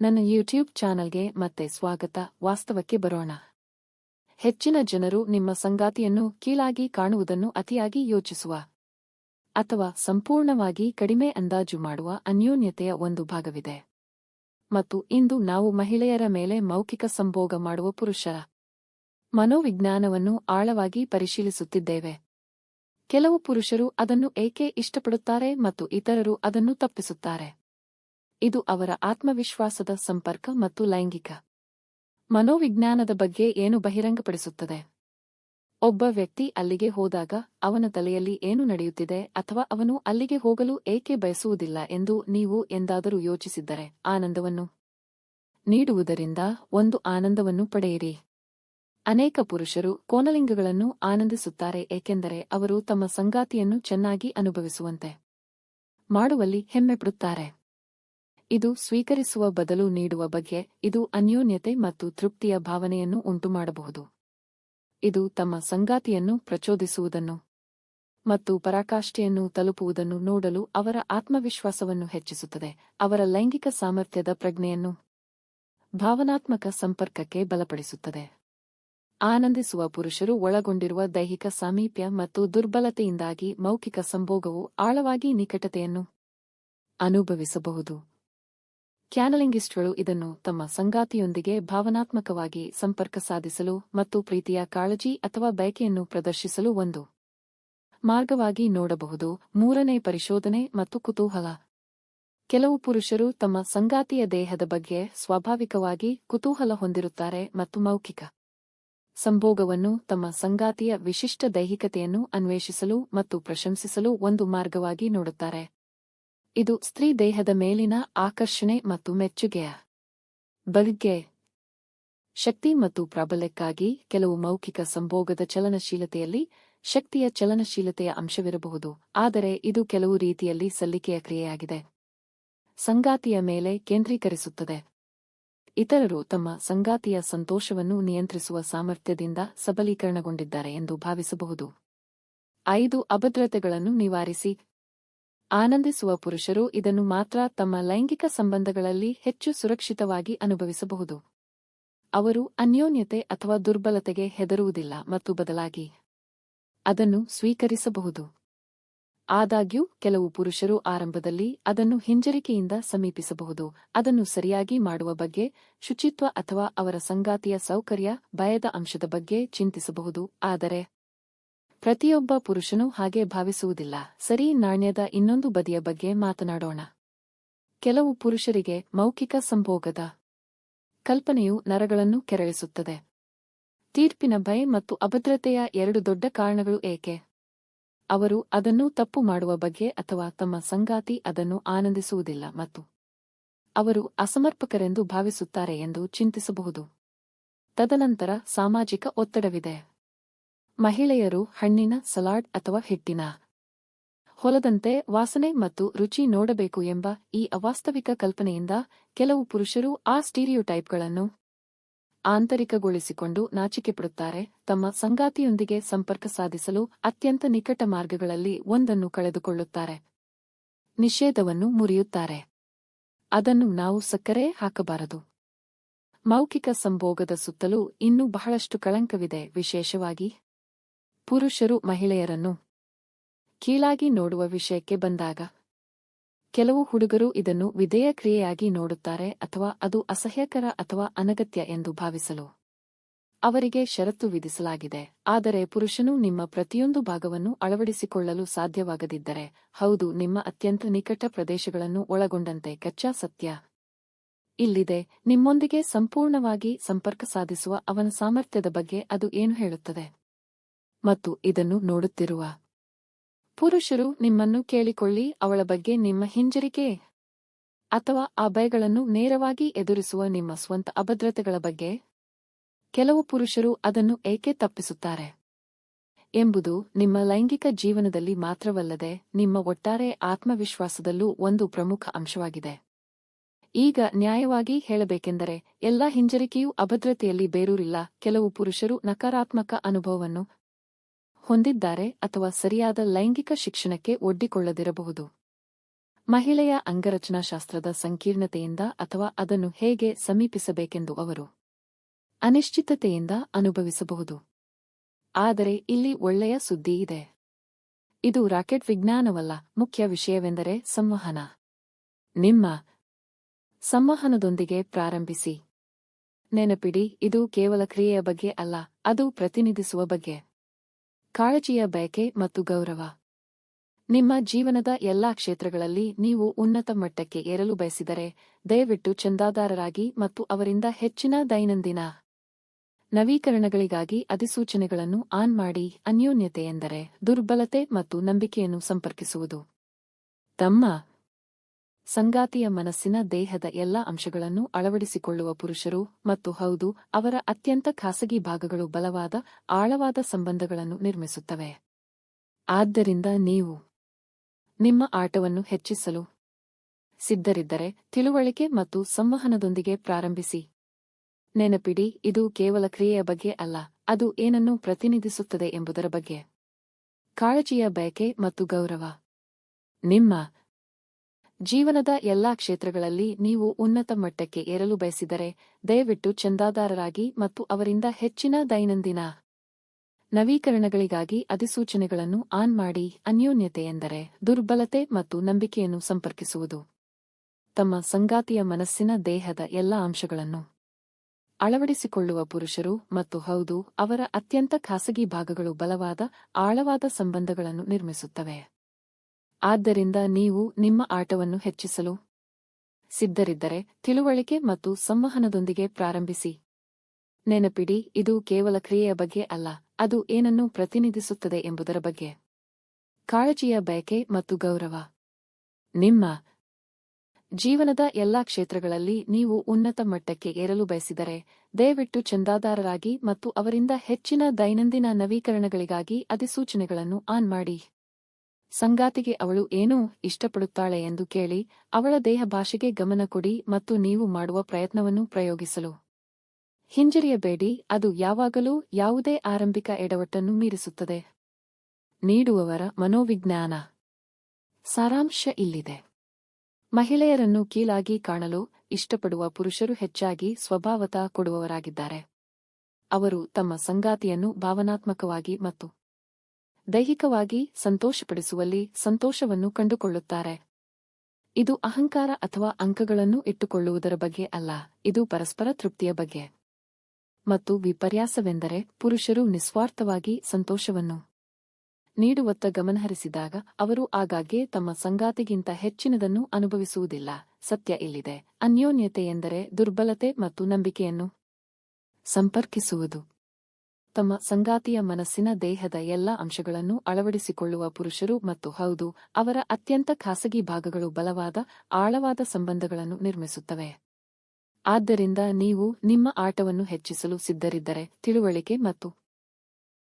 ನನ್ನ ಯೂಟ್ಯೂಬ್ ಚಾನಲ್ಗೆ ಮತ್ತೆ ಸ್ವಾಗತ. ವಾಸ್ತವಕ್ಕೆ ಬರೋಣ. ಹೆಚ್ಚಿನ ಜನರು ನಿಮ್ಮ ಸಂಗಾತಿಯನ್ನು ಕೀಳಾಗಿ ಕಾಣುವುದನ್ನು ಅತಿಯಾಗಿ ಯೋಚಿಸುವ ಅಥವಾ ಸಂಪೂರ್ಣವಾಗಿ ಕಡಿಮೆ ಅಂದಾಜು ಮಾಡುವ ಅನ್ಯೋನ್ಯತೆಯ ಒಂದು ಭಾಗವಿದೆ. ಮತ್ತು ಇಂದು ನಾವು ಮಹಿಳೆಯರ ಮೇಲೆ ಮೌಖಿಕ ಸಂಭೋಗ ಮಾಡುವ ಪುರುಷರ ಮನೋವಿಜ್ಞಾನವನ್ನು ಆಳವಾಗಿ ಪರಿಶೀಲಿಸುತ್ತಿದ್ದೇವೆ. ಕೆಲವು ಪುರುಷರು ಅದನ್ನು ಏಕೆ ಇಷ್ಟಪಡುತ್ತಾರೆ ಮತ್ತು ಇತರರು ಅದನ್ನು ತಪ್ಪಿಸುತ್ತಾರೆ. ಇದು ಅವರ ಆತ್ಮವಿಶ್ವಾಸದ ಸಂಪರ್ಕ ಮತ್ತು ಲೈಂಗಿಕ ಮನೋವಿಜ್ಞಾನದ ಬಗ್ಗೆ ಏನು ಬಹಿರಂಗಪಡಿಸುತ್ತದೆ? ಒಬ್ಬ ವ್ಯಕ್ತಿ ಅಲ್ಲಿಗೆ ಹೋದಾಗ ಅವನ ತಲೆಯಲ್ಲಿ ಏನು ನಡೆಯುತ್ತಿದೆ ಅಥವಾ ಅವನು ಅಲ್ಲಿಗೆ ಹೋಗಲು ಏಕೆ ಬಯಸುವುದಿಲ್ಲ ಎಂದು ನೀವು ಎಂದಾದರೂ ಯೋಚಿಸಿದ್ದರೆ ಆನಂದವನ್ನು ನೀಡುವುದರಿಂದ ಒಂದು ಆನಂದವನ್ನು ಪಡೆಯಿರಿ. ಅನೇಕ ಪುರುಷರು ಕೋನಲಿಂಗಗಳನ್ನು ಆನಂದಿಸುತ್ತಾರೆ ಏಕೆಂದರೆ ಅವರು ತಮ್ಮ ಸಂಗಾತಿಯನ್ನು ಚೆನ್ನಾಗಿ ಅನುಭವಿಸುವಂತೆ ಮಾಡುವಲ್ಲಿ ಹೆಮ್ಮೆಪಡುತ್ತಾರೆ ಇದು ಸ್ವೀಕರಿಸುವ ಬದಲು ನೀಡುವ ಬಗ್ಗೆ, ಇದು ಅನ್ಯೋನ್ಯತೆ ಮತ್ತು ತೃಪ್ತಿಯ ಭಾವನೆಯನ್ನು ಉಂಟುಮಾಡಬಹುದು. ಇದು ತಮ್ಮ ಸಂಗಾತಿಯನ್ನು ಪ್ರಚೋದಿಸುವುದನ್ನು ಮತ್ತು ಪರಾಕಾಷ್ಠೆಯನ್ನು ತಲುಪುವುದನ್ನು ನೋಡಲು ಅವರ ಆತ್ಮವಿಶ್ವಾಸವನ್ನು ಹೆಚ್ಚಿಸುತ್ತದೆ, ಅವರ ಲೈಂಗಿಕ ಸಾಮರ್ಥ್ಯದ ಪ್ರಜ್ಞೆಯನ್ನು ಭಾವನಾತ್ಮಕ ಸಂಪರ್ಕಕ್ಕೆ ಬಲಪಡಿಸುತ್ತದೆ. ಆನಂದಿಸುವ ಪುರುಷರು ಒಳಗೊಂಡಿರುವ ದೈಹಿಕ ಸಾಮೀಪ್ಯ ಮತ್ತು ದುರ್ಬಲತೆಯಿಂದಾಗಿ ಮೌಖಿಕ ಸಂಭೋಗವು ಆಳವಾಗಿ ನಿಕಟತೆಯನ್ನು ಅನುಭವಿಸಬಹುದು. ಕ್ಯಾನಲಿಂಗಿಸ್ಟ್ಗಳು ಇದನ್ನು ತಮ್ಮ ಸಂಗಾತಿಯೊಂದಿಗೆ ಭಾವನಾತ್ಮಕವಾಗಿ ಸಂಪರ್ಕ ಸಾಧಿಸಲು ಮತ್ತು ಪ್ರೀತಿಯ ಕಾಳಜಿ ಅಥವಾ ಬಯಕೆಯನ್ನು ಪ್ರದರ್ಶಿಸಲು ಒಂದು ಮಾರ್ಗವಾಗಿ ನೋಡಬಹುದು. ಮೂರನೇ ಪರಿಶೋಧನೆ ಮತ್ತು ಕುತೂಹಲ. ಕೆಲವು ಪುರುಷರು ತಮ್ಮ ಸಂಗಾತಿಯ ದೇಹದ ಬಗ್ಗೆ ಸ್ವಾಭಾವಿಕವಾಗಿ ಕುತೂಹಲ ಹೊಂದಿರುತ್ತಾರೆ ಮತ್ತು ಮೌಖಿಕ ಸಂಭೋಗವನ್ನು ತಮ್ಮ ಸಂಗಾತಿಯ ವಿಶಿಷ್ಟ ದೈಹಿಕತೆಯನ್ನು ಅನ್ವೇಷಿಸಲು ಮತ್ತು ಪ್ರಶಂಸಿಸಲು ಒಂದು ಮಾರ್ಗವಾಗಿ ನೋಡುತ್ತಾರೆ. ಇದು ಸ್ತ್ರೀ ದೇಹದ ಮೇಲಿನ ಆಕರ್ಷಣೆ ಮತ್ತು ಮೆಚ್ಚುಗೆಯ ಬಲಿಗೆ ಶಕ್ತಿ ಮತ್ತು ಪ್ರಾಬಲ್ಯಕ್ಕಾಗಿ ಕೆಲವು ಮೌಖಿಕ ಸಂಭೋಗದ ಚಲನಶೀಲತೆಯಲ್ಲಿ ಶಕ್ತಿಯ ಚಲನಶೀಲತೆಯ ಅಂಶವಿರಬಹುದು, ಆದರೆ ಇದು ಕೆಲವು ರೀತಿಯಲ್ಲಿ ಸಲ್ಲಿಕೆಯ ಕ್ರಿಯೆಯಾಗಿದೆ. ಸಂಗಾತಿಯ ಮೇಲೆ ಕೇಂದ್ರೀಕರಿಸುತ್ತದೆ. ಇತರರು ತಮ್ಮ ಸಂಗಾತಿಯ ಸಂತೋಷವನ್ನು ನಿಯಂತ್ರಿಸುವ ಸಾಮರ್ಥ್ಯದಿಂದ ಸಬಲೀಕರಣಗೊಂಡಿದ್ದಾರೆ ಎಂದು ಭಾವಿಸಬಹುದು. ಐದು ಅಭದ್ರತೆಗಳನ್ನು ನಿವಾರಿಸಿ. ಆನಂದಿಸುವ ಪುರುಷರು ಇದನ್ನು ಮಾತ್ರ ತಮ್ಮ ಲೈಂಗಿಕ ಸಂಬಂಧಗಳಲ್ಲಿ ಹೆಚ್ಚು ಸುರಕ್ಷಿತವಾಗಿ ಅನುಭವಿಸಬಹುದು. ಅವರು ಅನ್ಯೋನ್ಯತೆ ಅಥವಾ ದುರ್ಬಲತೆಗೆ ಹೆದರುವುದಿಲ್ಲ ಮತ್ತು ಬದಲಾಗಿ ಅದನ್ನು ಸ್ವೀಕರಿಸಬಹುದು. ಆದಾಗ್ಯೂ, ಕೆಲವು ಪುರುಷರು ಆರಂಭದಲ್ಲಿ ಅದನ್ನು ಹಿಂಜರಿಕೆಯಿಂದ ಸಮೀಪಿಸಬಹುದು. ಅದನ್ನು ಸರಿಯಾಗಿ ಮಾಡುವ ಬಗ್ಗೆ ಶುಚಿತ್ವ ಅಥವಾ ಅವರ ಸಂಗಾತಿಯ ಸೌಕರ್ಯ ಭಯದ ಅಂಶದ ಬಗ್ಗೆ ಚಿಂತಿಸಬಹುದು. ಆದರೆ ಪ್ರತಿಯೊಬ್ಬ ಪುರುಷನೂ ಹಾಗೆ ಭಾವಿಸುವುದಿಲ್ಲ. ಸರಿ, ನಾಣ್ಯದ ಇನ್ನೊಂದು ಬದಿಯ ಬಗ್ಗೆ ಮಾತನಾಡೋಣ. ಕೆಲವು ಪುರುಷರಿಗೆ ಮೌಖಿಕ ಸಂಭೋಗದ ಕಲ್ಪನೆಯು ನರಗಳನ್ನು ಕೆರಳಿಸುತ್ತದೆ. ತೀರ್ಪಿನ ಭಯ ಮತ್ತು ಅಭದ್ರತೆಯ ಎರಡು ದೊಡ್ಡ ಕಾರಣಗಳು ಏಕೆ? ಅವರು ಅದನ್ನು ತಪ್ಪು ಮಾಡುವ ಬಗ್ಗೆ ಅಥವಾ ತಮ್ಮ ಸಂಗಾತಿ ಅದನ್ನು ಆನಂದಿಸುವುದಿಲ್ಲ ಮತ್ತು ಅವರು ಅಸಮರ್ಪಕರೆಂದು ಭಾವಿಸುತ್ತಾರೆ ಎಂದು ಚಿಂತಿಸಬಹುದು. ತದನಂತರ ಸಾಮಾಜಿಕ ಒತ್ತಡವಿದೆ. ಮಹಿಳೆಯರು ಹಣ್ಣಿನ ಸಲಾಡ್ ಅಥವಾ ಹಿಟ್ಟಿನ ಹೊಲದಂತೆ ವಾಸನೆ ಮತ್ತು ರುಚಿ ನೋಡಬೇಕು ಎಂಬ ಈ ಅವಾಸ್ತವಿಕ ಕಲ್ಪನೆಯಿಂದ ಕೆಲವು ಪುರುಷರು ಆ ಸ್ಟೀರಿಯೋಟೈಪ್ಗಳನ್ನು ಆಂತರಿಕಗೊಳಿಸಿಕೊಂಡು ನಾಚಿಕೆಪಡುತ್ತಾರೆ. ತಮ್ಮ ಸಂಗಾತಿಯೊಂದಿಗೆ ಸಂಪರ್ಕ ಸಾಧಿಸಲು ಅತ್ಯಂತ ನಿಕಟ ಮಾರ್ಗಗಳಲ್ಲಿ ಒಂದನ್ನು ಕಳೆದುಕೊಳ್ಳುತ್ತಾರೆ. ನಿಷೇಧವನ್ನು ಮುರಿಯುತ್ತಾರೆ. ಅದನ್ನು ನಾವು ಸಕ್ಕರೆ ಹಾಕಬಾರದು. ಮೌಖಿಕ ಸಂಭೋಗದ ಸುತ್ತಲೂ ಇನ್ನೂ ಬಹಳಷ್ಟು ಕಳಂಕವಿದೆ. ವಿಶೇಷವಾಗಿ ಪುರುಷರು ಮಹಿಳೆಯರನ್ನು ಕೀಳಾಗಿ ನೋಡುವ ವಿಷಯಕ್ಕೆ ಬಂದಾಗ ಕೆಲವು ಹುಡುಗರು ಇದನ್ನು ವಿಧೇಯ ಕ್ರಿಯೆಯಾಗಿ ನೋಡುತ್ತಾರೆ ಅಥವಾ ಅದು ಅಸಹ್ಯಕರ ಅಥವಾ ಅನಗತ್ಯ ಎಂದು ಭಾವಿಸಲು ಅವರಿಗೆ ಷರತ್ತು ವಿಧಿಸಲಾಗಿದೆ. ಆದರೆ ಪುರುಷನು ನಿಮ್ಮ ಪ್ರತಿಯೊಂದು ಭಾಗವನ್ನು ಅಳವಡಿಸಿಕೊಳ್ಳಲು ಸಾಧ್ಯವಾಗದಿದ್ದರೆ, ಹೌದು, ನಿಮ್ಮ ಅತ್ಯಂತ ನಿಕಟ ಪ್ರದೇಶಗಳನ್ನು ಒಳಗೊಂಡಂತೆ ಕಚ್ಚಾ ಸತ್ಯ ಇಲ್ಲಿದೆ. ನಿಮ್ಮೊಂದಿಗೆ ಸಂಪೂರ್ಣವಾಗಿ ಸಂಪರ್ಕ ಸಾಧಿಸುವ ಅವನ ಸಾಮರ್ಥ್ಯದ ಬಗ್ಗೆ ಅದು ಏನು ಹೇಳುತ್ತದೆ? ಮತ್ತು ಇದನ್ನು ನೋಡುತ್ತಿರುವ ಪುರುಷರು, ನಿಮ್ಮನ್ನು ಕೇಳಿಕೊಳ್ಳಿ, ಅವಳ ಬಗ್ಗೆ ನಿಮ್ಮ ಹಿಂಜರಿಕೆ ಅಥವಾ ಆ ಭಯಗಳನ್ನು ನೇರವಾಗಿ ಎದುರಿಸುವ ನಿಮ್ಮ ಸ್ವಂತ ಅಭದ್ರತೆಗಳ ಬಗ್ಗೆ. ಕೆಲವು ಪುರುಷರು ಅದನ್ನು ಏಕೆ ತಪ್ಪಿಸುತ್ತಾರೆ ಎಂಬುದು ನಿಮ್ಮ ಲೈಂಗಿಕ ಜೀವನದಲ್ಲಿ ಮಾತ್ರವಲ್ಲದೆ ನಿಮ್ಮ ಒಟ್ಟಾರೆ ಆತ್ಮವಿಶ್ವಾಸದಲ್ಲೂ ಒಂದು ಪ್ರಮುಖ ಅಂಶವಾಗಿದೆ. ಈಗ ನ್ಯಾಯವಾಗಿ ಹೇಳಬೇಕೆಂದರೆ, ಎಲ್ಲಾ ಹಿಂಜರಿಕೆಯೂ ಅಭದ್ರತೆಯಲ್ಲಿ ಬೇರೂರಿಲ್ಲ. ಕೆಲವು ಪುರುಷರು ನಕಾರಾತ್ಮಕ ಅನುಭವವನ್ನು ಹೊಂದಿದ್ದಾರೆ ಅಥವಾ ಸರಿಯಾದ ಲೈಂಗಿಕ ಶಿಕ್ಷಣಕ್ಕೆ ಒಡ್ಡಿಕೊಳ್ಳದಿರಬಹುದು. ಮಹಿಳೆಯ ಅಂಗರಚನಾಶಾಸ್ತ್ರದ ಸಂಕೀರ್ಣತೆಯಿಂದ ಅಥವಾ ಅದನ್ನು ಹೇಗೆ ಸಮೀಪಿಸಬೇಕೆಂದು ಅವರು ಅನಿಶ್ಚಿತತೆಯಿಂದ ಅನುಭವಿಸಬಹುದು. ಆದರೆ ಇಲ್ಲಿ ಒಳ್ಳೆಯ ಸುದ್ದಿ ಇದೆ. ಇದು ರಾಕೆಟ್ ವಿಜ್ಞಾನವಲ್ಲ, ಮುಖ್ಯ ವಿಷಯವೆಂದರೆ ಸಂವಹನ. ನಿಮ್ಮ ಸಂವಹನದೊಂದಿಗೆ ಪ್ರಾರಂಭಿಸಿ. ನೆನಪಿಡಿ, ಇದು ಕೇವಲ ಕ್ರಿಯೆಯ ಬಗ್ಗೆ ಅಲ್ಲ, ಅದು ಪ್ರತಿನಿಧಿಸುವ ಬಗ್ಗೆ. ಕಾಳಜಿಯ ಬಯಕೆ ಮತ್ತು ಗೌರವ. ನಿಮ್ಮ ಜೀವನದ ಎಲ್ಲಾ ಕ್ಷೇತ್ರಗಳಲ್ಲಿ ನೀವು ಉನ್ನತ ಮಟ್ಟಕ್ಕೆ ಏರಲು ಬಯಸಿದರೆ, ದಯವಿಟ್ಟು ಚಂದಾದಾರರಾಗಿ ಮತ್ತು ಅವರಿಂದ ಹೆಚ್ಚಿನ ದೈನಂದಿನ ನವೀಕರಣಗಳಿಗಾಗಿ ಅಧಿಸೂಚನೆಗಳನ್ನು ಆನ್ ಮಾಡಿ ಅನ್ಯೋನ್ಯತೆ ಎಂದರೆ ದುರ್ಬಲತೆ ಮತ್ತು ನಂಬಿಕೆಯನ್ನು ಸಂಪರ್ಕಿಸುವುದು. ತಮ್ಮ ಸಂಗಾತಿಯ ಮನಸ್ಸಿನ ದೇಹದ ಎಲ್ಲಾ ಅಂಶಗಳನ್ನು ಅಳವಡಿಸಿಕೊಳ್ಳುವ ಪುರುಷರು ಮತ್ತು ಹೌದು, ಅವರ ಅತ್ಯಂತ ಖಾಸಗಿ ಭಾಗಗಳು ಬಲವಾದ, ಆಳವಾದ ಸಂಬಂಧಗಳನ್ನು ನಿರ್ಮಿಸುತ್ತವೆ. ಆದ್ದರಿಂದ ನೀವು ನಿಮ್ಮ ಆಟವನ್ನು ಹೆಚ್ಚಿಸಲು ಸಿದ್ಧರಿದ್ದರೆ ತಿಳುವಳಿಕೆ ಮತ್ತು ಸಂವಹನದೊಂದಿಗೆ ಪ್ರಾರಂಭಿಸಿ. ನೆನಪಿಡಿ, ಇದು ಕೇವಲ ಕ್ರಿಯೆಯ ಬಗ್ಗೆ ಅಲ್ಲ, ಅದು ಏನನ್ನು ಪ್ರತಿನಿಧಿಸುತ್ತದೆ ಎಂಬುದರ ಬಗ್ಗೆ. ಕಾಳಜಿಯ ಬಯಕೆ ಮತ್ತು ಗೌರವ. ನಿಮ್ಮ ಜೀವನದ ಎಲ್ಲಾ ಕ್ಷೇತ್ರಗಳಲ್ಲಿ ನೀವು ಉನ್ನತ ಮಟ್ಟಕ್ಕೆ ಏರಲು ಬಯಸಿದರೆ ದಯವಿಟ್ಟು ಚಂದಾದಾರರಾಗಿ ಮತ್ತು ಅವರಿಂದ ಹೆಚ್ಚಿನ ದೈನಂದಿನ ನವೀಕರಣಗಳಿಗಾಗಿ ಅಧಿಸೂಚನೆಗಳನ್ನು ಆನ್ ಮಾಡಿ ಅನ್ಯೋನ್ಯತೆ ಎಂದರೆ ದುರ್ಬಲತೆ ಮತ್ತು ನಂಬಿಕೆಯನ್ನು ಸಂಪರ್ಕಿಸುವುದು. ತಮ್ಮ ಸಂಗಾತಿಯ ಮನಸ್ಸಿನ ದೇಹದ ಎಲ್ಲಾ ಅಂಶಗಳನ್ನು ಅಳವಡಿಸಿಕೊಳ್ಳುವ ಪುರುಷರು ಮತ್ತು ಹೌದು, ಅವರ ಅತ್ಯಂತ ಖಾಸಗಿ ಭಾಗಗಳು ಬಲವಾದ, ಆಳವಾದ ಸಂಬಂಧಗಳನ್ನು ನಿರ್ಮಿಸುತ್ತವೆ. ಆದ್ದರಿಂದ ನೀವು ನಿಮ್ಮ ಆಟವನ್ನು ಹೆಚ್ಚಿಸಲು ಸಿದ್ಧರಿದ್ದರೆ ತಿಳುವಳಿಕೆ ಮತ್ತು ಸಂವಹನದೊಂದಿಗೆ ಪ್ರಾರಂಭಿಸಿ. ನೆನಪಿಡಿ, ಇದು ಕೇವಲ ಕ್ರಿಯೆಯ ಬಗ್ಗೆ ಅಲ್ಲ, ಅದು ಏನನ್ನು ಪ್ರತಿನಿಧಿಸುತ್ತದೆ ಎಂಬುದರ ಬಗ್ಗೆ. ಕಾಳಜಿಯ ಬಯಕೆ ಮತ್ತು ಗೌರವ. ನಿಮ್ಮ ಜೀವನದ ಎಲ್ಲಾ ಕ್ಷೇತ್ರಗಳಲ್ಲಿ ನೀವು ಉನ್ನತ ಮಟ್ಟಕ್ಕೆ ಏರಲು ಬಯಸಿದರೆ, ದಯವಿಟ್ಟು ಚಂದಾದಾರರಾಗಿ ಮತ್ತು ಅವರಿಂದ ಹೆಚ್ಚಿನ ದೈನಂದಿನ ನವೀಕರಣಗಳಿಗಾಗಿ ಅಧಿಸೂಚನೆಗಳನ್ನು ಆನ್ ಮಾಡಿ. ಸಂಗಾತಿಗೆ ಅವಳು ಏನೂ ಇಷ್ಟಪಡುತ್ತಾಳೆ ಎಂದು ಕೇಳಿ ಅವಳ ದೇಹ ಭಾಷೆಗೆ ಗಮನ ಕೊಡಿ ಮತ್ತು ನೀವು ಮಾಡುವ ಪ್ರಯತ್ನವನ್ನು ಪ್ರಯೋಗಿಸಲು. ಹಿಂಜರಿಯಬೇಡಿ, ಅದು ಯಾವಾಗಲೂ ಯಾವುದೇ ಆರಂಭಿಕ ಎಡವಟ್ಟನ್ನು ಮೀರಿಸುತ್ತದೆ. ನೀಡುವವರ ಮನೋವಿಜ್ಞಾನ. ಸಾರಾಂಶ ಇಲ್ಲಿದೆ. ಮಹಿಳೆಯರನ್ನು ಕೀಲಾಗಿ ಕಾಣಲು ಇಷ್ಟಪಡುವ ಪುರುಷರು ಹೆಚ್ಚಾಗಿ ಸ್ವಭಾವತ ಕೊಡುವವರಾಗಿದ್ದಾರೆ. ಅವರು ತಮ್ಮ ಸಂಗಾತಿಯನ್ನು ಭಾವನಾತ್ಮಕವಾಗಿ ಮತ್ತು ದೈಹಿಕವಾಗಿ ಸಂತೋಷಪಡಿಸುವಲ್ಲಿ ಸಂತೋಷವನ್ನು ಕಂಡುಕೊಳ್ಳುತ್ತಾರೆ. ಇದು ಅಹಂಕಾರ ಅಥವಾ ಅಂಕಗಳನ್ನು ಇಟ್ಟುಕೊಳ್ಳುವುದರ ಬಗ್ಗೆ ಅಲ್ಲ, ಇದು ಪರಸ್ಪರ ತೃಪ್ತಿಯ ಬಗ್ಗೆ. ಮತ್ತು ವಿಪರ್ಯಾಸವೆಂದರೆ ಪುರುಷರು ನಿಸ್ವಾರ್ಥವಾಗಿ ಸಂತೋಷವನ್ನು ನೀಡುವತ್ತ ಗಮನಹರಿಸಿದಾಗ ಅವರು ಆಗಾಗ್ಗೆ ತಮ್ಮ ಸಂಗಾತಿಗಿಂತ ಹೆಚ್ಚಿನದನ್ನು ಅನುಭವಿಸುವುದಿಲ್ಲ. ಸತ್ಯ ಇಲ್ಲಿದೆ. ಅನ್ಯೋನ್ಯತೆ ಎಂದರೆ ದುರ್ಬಲತೆ ಮತ್ತು ನಂಬಿಕೆಯನ್ನು ಸಂಪರ್ಕಿಸುವುದು. ತಮ್ಮ ಸಂಗಾತಿಯ ಮನಸ್ಸಿನ ದೇಹದ ಎಲ್ಲ ಅಂಶಗಳನ್ನು ಅಳವಡಿಸಿಕೊಳ್ಳುವ ಪುರುಷರು ಮತ್ತು ಹೌದು, ಅವರ ಅತ್ಯಂತ ಖಾಸಗಿ ಭಾಗಗಳು ಬಲವಾದ, ಆಳವಾದ ಸಂಬಂಧಗಳನ್ನು ನಿರ್ಮಿಸುತ್ತವೆ. ಆದ್ದರಿಂದ ನೀವು ನಿಮ್ಮ ಆಟವನ್ನು ಹೆಚ್ಚಿಸಲು ಸಿದ್ಧರಿದ್ದರೆ, ತಿಳುವಳಿಕೆ ಮತ್ತು